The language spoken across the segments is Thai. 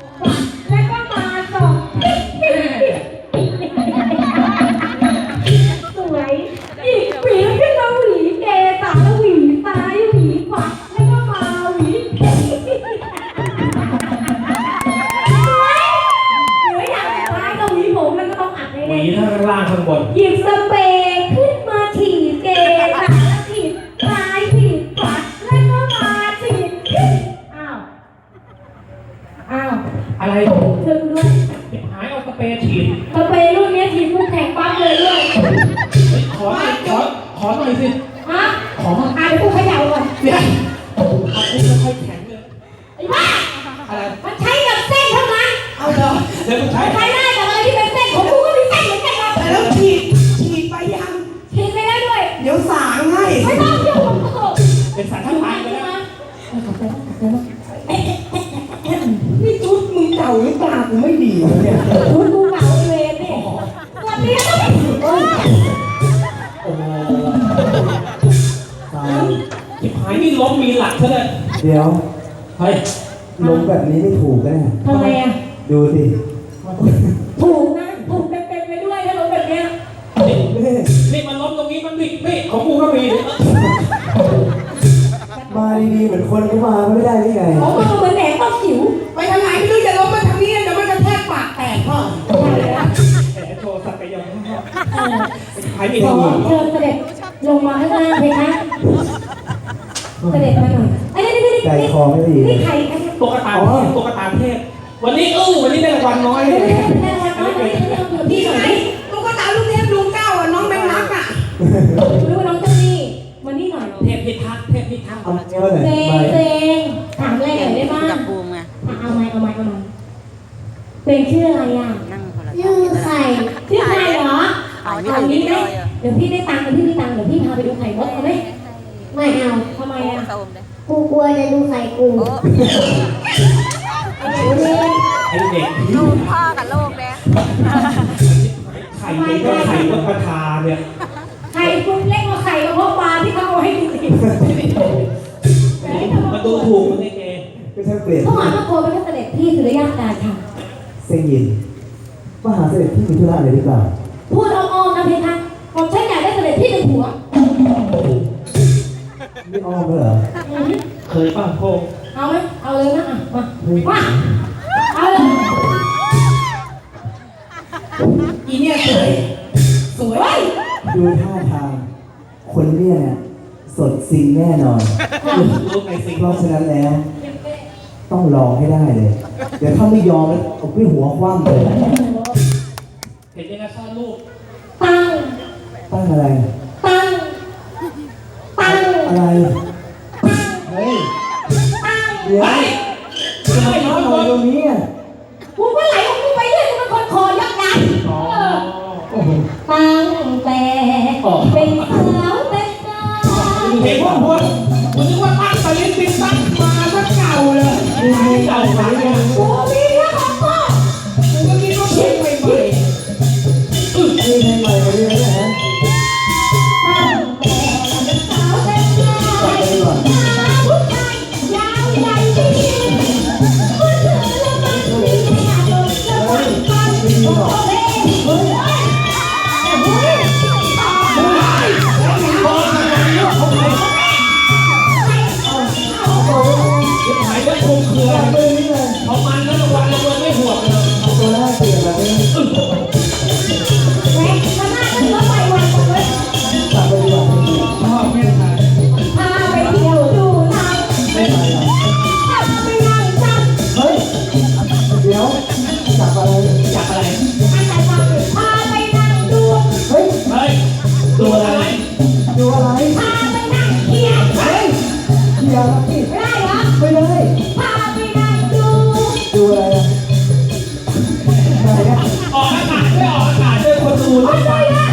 One. อะไรมันใช้กับเส้นเท่านั้นเอาเหรอเดี๋ยวคุณใช้ใช้ได้แต่อะไรที่เป็นเส้นของกูก็มีเส้นเหมือนกันครับแล้วฉีดฉีดไปยังฉีดไปได้ด้วย เดี๋ยวสางให้ไม่ต้องยุ่งกับกูเป็นสารทั้งหลายไปแล้วนี่ชุดมึงเก่าหรือเปล่ากูไม่ดีวะเนี่ยคุณกูเหงาเวรนี่วันนี้ต้องโอ้โหตายจิบหายนี่ล้มมีหลักซะเลยเดี๋ยวเฮ้ย ลงแบบนี้ไม่ถูกแน่ทำไมอะ ดูสิถูกนะ ถูกเต็มๆไปด้วยถ้าลงแบบเนี้ยนี่เฮ้ยนี่มันล้มตรงนี้มันบิดนี่ของกูก็มีมาดีๆเหมือนคนเขามาไม่ได้ได้ไงของมึงเหมือนแหนมข้าวจิ๋วไปทางไหนไม่รู้จะล้มมาทางนี้เดี๋ยวมันจะแทกปากแตกพ่อใช่แล้วแหมโชว์ศักยภาพเออหายมีขทาองหลังเชิญเสด็จลงมาข้างล่างเลยนะเสด็จมาหน่อยไอ้นี่นี่ใจนี่คอไม่ดีนี่ใครคะเนี่ย ตุ๊กตาตุ๊กตาเทพวันนี้อู้วันนี้ได้รางวัลน้อยเลย กูกลัวจะดูไข่กูไอ้เด็กลูกพ่อกับลูกเนี่ยไข่เป็นก็ไข่วัดประทาเนี่ยไข่คุณเล็กกว่าไข่กระเพาะปลาที่เขาเอาให้กินอีกมันดูถูกมันไอ้เกก็ช่างเปลี่ยนเขาหาว่าโกเป็นเสด็จพี่สุริยะราชาเซงยินมาหาเสด็จพี่มีธุระอะไรหรือเปล่าพูดอ้อมๆนะเพคะผมฉันอยากได้เสด็จพี่เป็นผัว ไม่อ้อมแล้วเหรออือหือเคยป่ะโพงเอาไหมเอาเลยนะอะมามาเอาเลยอีเนี่ยสวยสวยดูท่าทาง คนเนี่ยเนี่ยสดซิงแน่นอน รู้ไงสิงเพราะฉะนั้นแล้ว ต้องลองให้ได้เลย เดี๋ยวถ้าไม่ยอมแล้วเอาไปหัวคว่ำเลย เห็นยังไงซ่อนลูกตั้งตั้งอะไรตั้งตั้ง อะไรเฮ้ยตั้งเดี๋ยวทำไมมาทำตรงนี้อะกูก็ไหลของกูไปเรื่อยกูเป็นคนคอยักยักอ๋อโอ้โหตั้งแต่เป็นสาวแต่สาวเห็นว่าพวกผมนึกว่าตั้งตะลินปินตั้งมาสักเก่าเลยเก่าไปเนี่ย ไม่ได้เหรอไม่ได้พาไปนั่งดูดูอะไรอะไหนอะออกอากาศด้วยออกอากาศด้วยคนดูไม่ด้วยได้นะ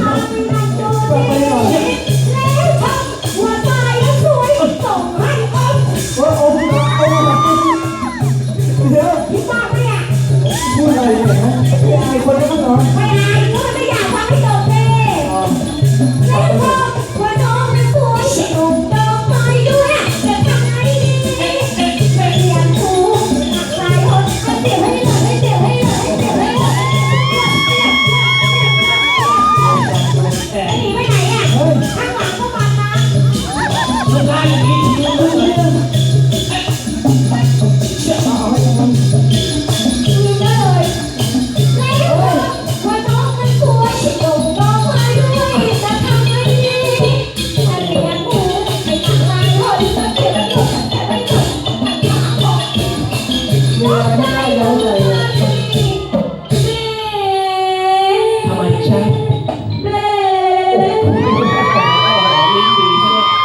พาไปนั่งดูแล้วทำหัวใจแล้วสวยส่งให้อมว่าโอ้โหโอ้โหเดี๋ยวพี่บ้าปะเนี่ยพูดอะไรเนี่ยฮะไอ้คนนี้ก็นอนไม่อายก็ไม่ได้ มีอะไรไม่ได้ย้อนเลยทำไมใช่ลิ้นดีซะด้วย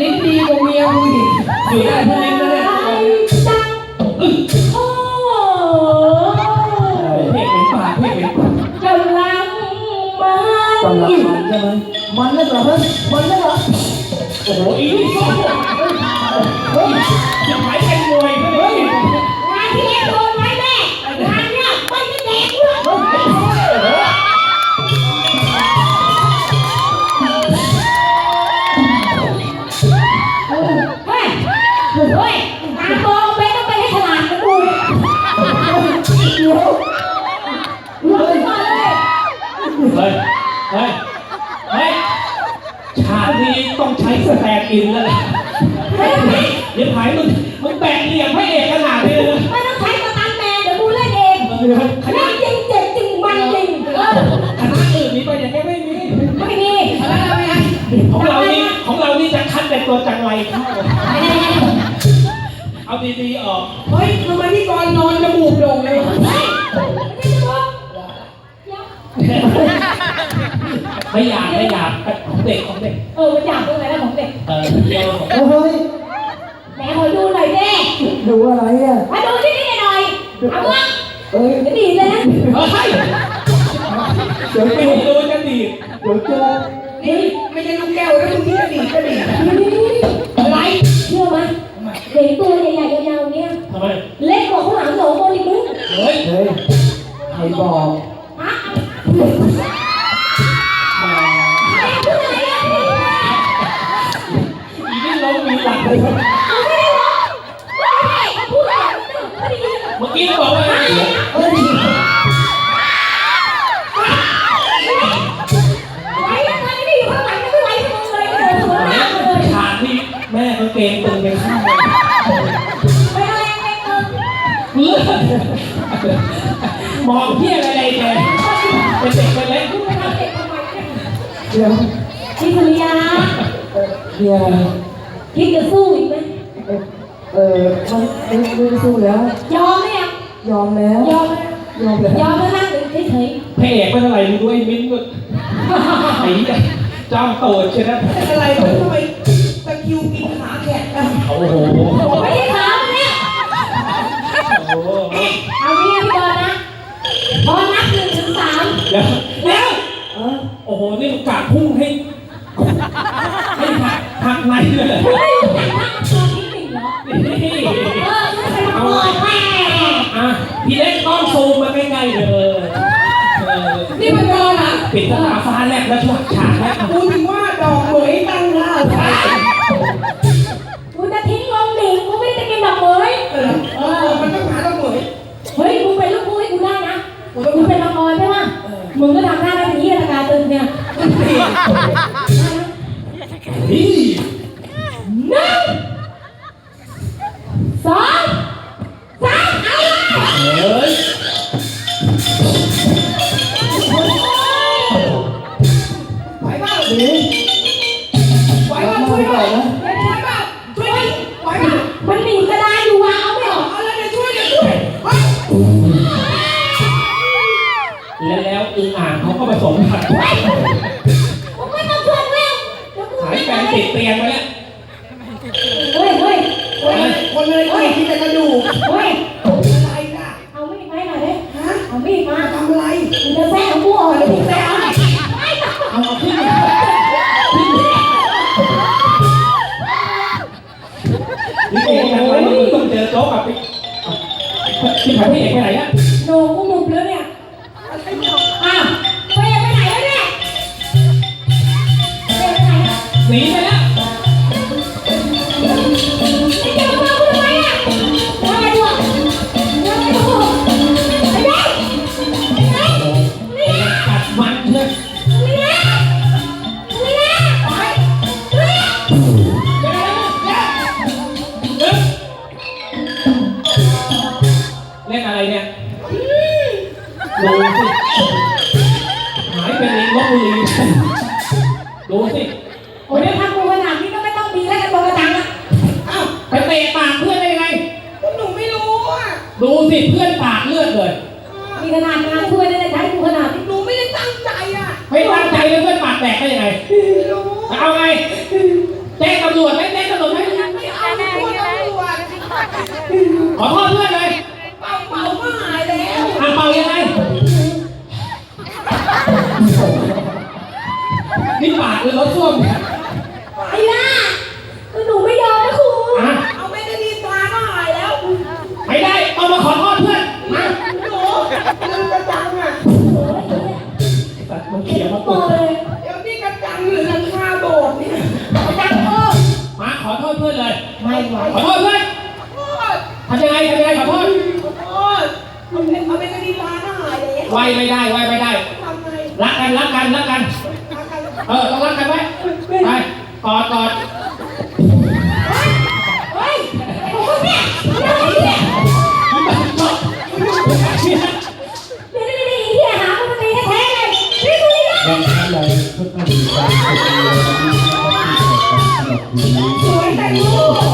ลิ้นดีกว่าเมียมึงอีกอยู่ได้พวกลิ้นนะเนี่ยเพลงเป็นปากเพลงเป็นปากกำลังมากำลังมันใช่ไหมมันนั่นเหรอมันนั่นเหรอ โอ้โหอีนี่ส้มเฮ้ยจะหายเป็นมวยเฮ้ยงานที่เอ็โดนไว้แม่งานเนี้ยไม่ได้แดกด้วยเฮ้ยเฮ้ยตาโตไปต้องไปให้ฉลาดนะกูเดี๋ยวหลุดมาเลยเฮ้ยเฮ้ย สแตนด์อินแล้วแหละไม่ต้องใช้เดี๋ยวหายมึงมึงแบกเหลี่ยมพระเอกขนาดนี้เลยนะไม่ต้องใช้สตันแมนเดี๋ยวกูเล่นเองคเล่ณะนจริงเจ็บจริงมันจริงเออคณะอื่นมีไปอย่างนี้ไม่มีไม่มีของเรานี่ของเรานี่จะคัดเป็นตัวจังไรเข้าเอาดีๆออกเฮ้ยทำไมพี่กรณ์นอนจมูกโด่งเลยเฮ้ยไม่ได้บอกไม่อยากไม่อยากของเด็กของเด็กเออมันอยากตรงไหนแล้วของเด็กเออ เดียวของเฮ้ยแหมขอดูหน่อยเด้ดูอะไรอะมาดูที่นี่หน่อยเอาวะเอ้ยจะดีเลยนะเฮ้ยเดี๋ยวไม่เจอดูจะดีดเดี๋ยวเจอนี่ไม่ใช่ลูกแก้วแล้วมึงที่จะดีดก็ดีดอะไรเชื่อไหมเด็กตัวใหญ่ๆยาวๆเนี่ยทำไมเล็กกว่าข้าวหลามสองคนอีกมึงเฮ้ยเฮ้ยใครบอกฮะ เมื่อกี้บอกว่าเฮ้ยไหวยังไงไม่อยู่ข้างหลังไม่ไหวทั้งมึงเลยเดินหัวหน้าเลยฉากที่แม่ก็เกงตึงไปข้างเลยไปอะไรไปเออเพื่อมองเพี้ยอะไรเลยเป็นเด็กเป็นเล็กพูดไปเดี๋ยวพี่สุริยาเอ่อเดี๋ยว คิดจะสู้อีกไหมเออมันไม่ไม่สู้แล้ว ยอมไหมอะยอมแล้ว ยอมไหมยอมแล้วยอมแล้วนั่งเฉยพระเอกไม่เท่าไหร่ดูไอ้มิ้นก็ไอ้เจ้าโตใช่ไหมอะไรวะทำไมตะคริวกินขาแขกอะโอ้โหๆไม่ใช่ถามเนี่ย โอ้โหเอางี้พี่บอลนะพอนับหนึ่งถึงสามเดี๋ยวเดี๋ยวเออโอ้โหนี่มึงกะพุ่งให้ให้ อนี่เออไม่เป็นละครแม่อะพี่เล็กต้องซูมมาใกล้ๆเลยเออนี่มันกรณ์อะปิดตาฟ้าแลบแล้วฉากฉากแลบกูถึงว่าดอกเหมยตั้งหน้าใช่กูจะทิ้งลงดิ่งกูไม่ได้จะกินดอกเหมยเออเออมันต้องหาดอกเหมยเฮ้ยมึงเป็นลูกกูให้กูได้นะมึงเป็นละครใช่ปะมึงก็ทำหน้าได้เป็นยี่ตะการตึงเนี่ยนี่ ไหวเปล่าช่วยด้วยนะไหวเปล่าช่วยดิไหวเปล่ามันหนีกระดานอยู่วางเอาไม่ออกเอาเลยเดี๋ยวช่วยเดี๋ยวช่วยเฮ้ยแล้วแล้วอึงอ่างเขาก็ผสมผัดมึงไม่ต้องช่วยเร็วเดี๋ยวกูหายแฟนติดเตียงไปแล้ว พี่พระเอกไปไหนอะโดนกูหมุบแล้วเนี่ยอ้าวไปยังไปไหนแล้วเนี่ยไปยังไปไหนอะ หนีไปแล้ว เล่นอะไรเนี่ยดูสิหายไปเองว่ากูยิงดูสิโอ้ยถ้ากูขนาดนี้ก็ไม่ต้องมีแล้วกันตัวกระจังอะเอ้าวไปเตะปากเพื่อนได้ยังไงหนูไม่รู้อะดูสิเพื่อนปากเลือดเลย มีขนาดงานช่วยได้ใช้กูขนาดนี้หนูไม่ได้ตั้งใจอะไม่ตั้งใจแล้เพื่อนปากแตกได้ยังไงเอาไงแจ้งตำรวจไหมแจ้งตำรวจไหมไม่เอาตำรวจขอโทษเพื่อน หรือรถส้วมเนี่ยไอ้ล่ะคือหนูไม่ยอมนะครูอะเอาไม่ได้ดีตาก็หายแล้วไม่ได้ต้องมาขอโทษเพื่อนมาหนูลืมกระจังอะแต่มันเขียนมาปุ๊บเลยเดี๋ยวนี่กระจังหรือหลังคาโบสถ์เนี่ยจังโตมาขอโทษเพื่อนเลย ไม่ไหวขอโทษเพื่อนโทษทำยังไงทำยังไงขอโทษโทษเอาไม่เอาไม่ได้ดีตาก็หายแล้วไว้ไม่ได้ไหวไม่ได้ ทำไงรักกันรักกันรักกัน เออต้องรักกันไว้ไปกอดกอด